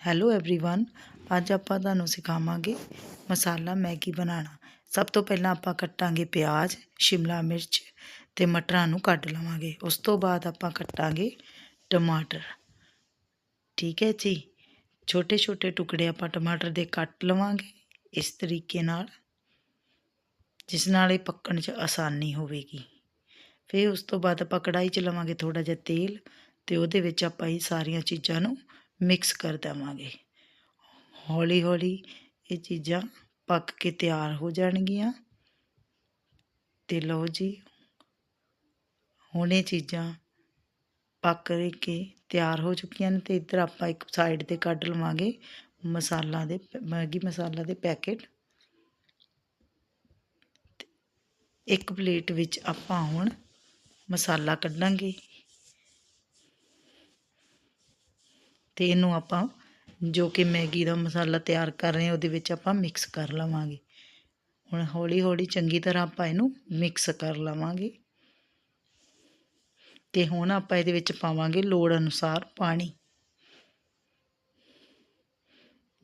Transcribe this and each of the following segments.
Hello everyone ਅੱਜ ਆਪਾਂ ਤੁਹਾਨੂੰ ਸਿਖਾਵਾਂਗੇ ਮਸਾਲਾ ਮੈਗੀ ਬਣਾਉਣਾ ਸਭ ਤੋਂ ਪਹਿਲਾਂ ਆਪਾਂ ਕੱਟਾਂਗੇ ਪਿਆਜ਼ ਸ਼ਿਮਲਾ ਮਿਰਚ ਤੇ ਮਟਰਾਂ ਨੂੰ ਕੱਟ ਲਵਾਂਗੇ ਉਸ ਤੋਂ ਬਾਅਦ ਆਪਾਂ ਕੱਟਾਂਗੇ ਟਮਾਟਰ ਠੀਕ ਹੈ ਜੀ ਛੋਟੇ ਛੋਟੇ ਟੁਕੜੇ ਆਪਾਂ ਟਮਾਟਰ ਦੇ ਕੱਟ ਲਵਾਂਗੇ ਇਸ ਤਰੀਕੇ ਨਾਲ ਜਿਸ ਨਾਲ ਇਹ ਪੱਕਣ 'ਚ ਆਸਾਨੀ ਹੋਵੇਗੀ ਫਿਰ ਉਸ ਤੋਂ ਬਾਅਦ ਆਪਾਂ ਕੜਾਈ 'ਚ ਲਵਾਂਗੇ ਥੋੜਾ ਜਿਹਾ ਤੇਲ ਤੇ ਉਹਦੇ ਵਿੱਚ ਆਪਾਂ ਇਹ ਸਾਰੀਆਂ ਚੀਜ਼ਾਂ ਨੂੰ ਮਿਕਸ ਕਰ ਦੇਵਾਂਗੇ। ਹੌਲੀ ਹੌਲੀ ਇਹ ਚੀਜ਼ਾਂ ਪੱਕ ਕੇ ਤਿਆਰ ਹੋ ਜਾਣਗੀਆਂ। ਤੇ ਲਓ ਜੀ, ਹੁਣ ਇਹ ਚੀਜ਼ਾਂ ਪੱਕ ਕੇ ਤਿਆਰ ਹੋ ਚੁੱਕੀਆਂ ਨੇ ਤੇ ਇੱਧਰ ਆਪਾਂ ਇੱਕ ਸਾਈਡ ਤੇ ਕੱਢ ਲਵਾਂਗੇ ਮਸਾਲਾ ਦੇ, ਮੈਗੀ ਮਸਾਲਾ ਦੇ ਪੈਕੇਟ। ਇੱਕ ਪਲੇਟ ਵਿੱਚ ਆਪਾਂ ਹੁਣ ਮਸਾਲਾ ਕੱਢਾਂਗੇ। ਤੇ ਇਹਨੂੰ ਆਪਾਂ ਜੋ ਕਿ ਮੈਗੀ ਦਾ ਮਸਾਲਾ ਤਿਆਰ ਕਰ ਰਹੇ ਹਾਂ, ਉਹਦੇ ਵਿੱਚ ਆਪਾਂ ਮਿਕਸ ਕਰ ਲਵਾਂਗੇ। ਹੁਣ ਹੌਲੀ ਹੌਲੀ ਚੰਗੀ ਤਰ੍ਹਾਂ ਆਪਾਂ ਇਹਨੂੰ ਮਿਕਸ ਕਰ ਲਵਾਂਗੇ। ਤੇ ਹੁਣ ਆਪਾਂ ਇਹਦੇ ਵਿੱਚ ਪਾਵਾਂਗੇ ਲੋੜ ਅਨੁਸਾਰ ਪਾਣੀ।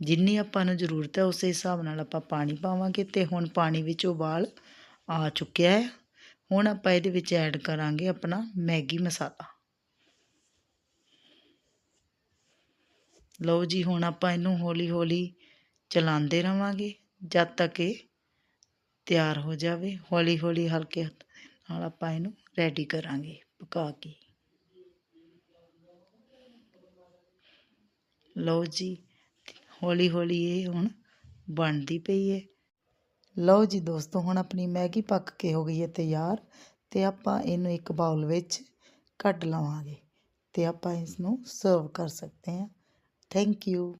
ਜਿੰਨੀ ਆਪਾਂ ਨੂੰ ਜ਼ਰੂਰਤ ਹੈ, ਉਸੇ ਹਿਸਾਬ ਨਾਲ ਆਪਾਂ ਪਾਣੀ ਪਾਵਾਂਗੇ ਤੇ ਹੁਣ ਪਾਣੀ ਵਿੱਚ ਉਬਾਲ ਆ ਚੁੱਕਿਆ ਹੈ। ਹੁਣ ਆਪਾਂ ਇਹਦੇ ਵਿੱਚ ਐਡ ਕਰਾਂਗੇ ਆਪਣਾ ਮੈਗੀ ਮਸਾਲਾ। ਲਓ ਜੀ, ਹੁਣ ਆਪਾਂ ਇਹਨੂੰ ਹੌਲੀ ਹੌਲੀ ਚਲਾਉਂਦੇ ਰਵਾਂਗੇ, ਜਦ ਤੱਕ ਇਹ ਤਿਆਰ ਹੋ ਜਾਵੇ। ਹੌਲੀ ਹੌਲੀ ਹਲਕੇ ਹੱਥ ਨਾਲ ਆਪਾਂ ਇਹਨੂੰ ਰੈਡੀ ਕਰਾਂਗੇ, ਪਕਾ ਕੇ। ਲਓ ਜੀ ਹੌਲੀ ਹੌਲੀ ਇਹ ਹੁਣ ਬਣਦੀ ਪਈ ਹੈ। ਲਓ ਜੀ ਦੋਸਤੋ, ਹੁਣ ਆਪਣੀ ਮੈਗੀ ਪੱਕ ਕੇ ਹੋ ਗਈ ਹੈ ਤਿਆਰ ਤੇ ਆਪਾਂ ਇਹਨੂੰ ਇੱਕ ਬਾਉਲ ਵਿੱਚ ਕੱਢ ਲਵਾਂਗੇ ਤੇ ਆਪਾਂ ਇਸ ਨੂੰ ਸਰਵ ਕਰ ਸਕਦੇ ਹਾਂ। Thank you.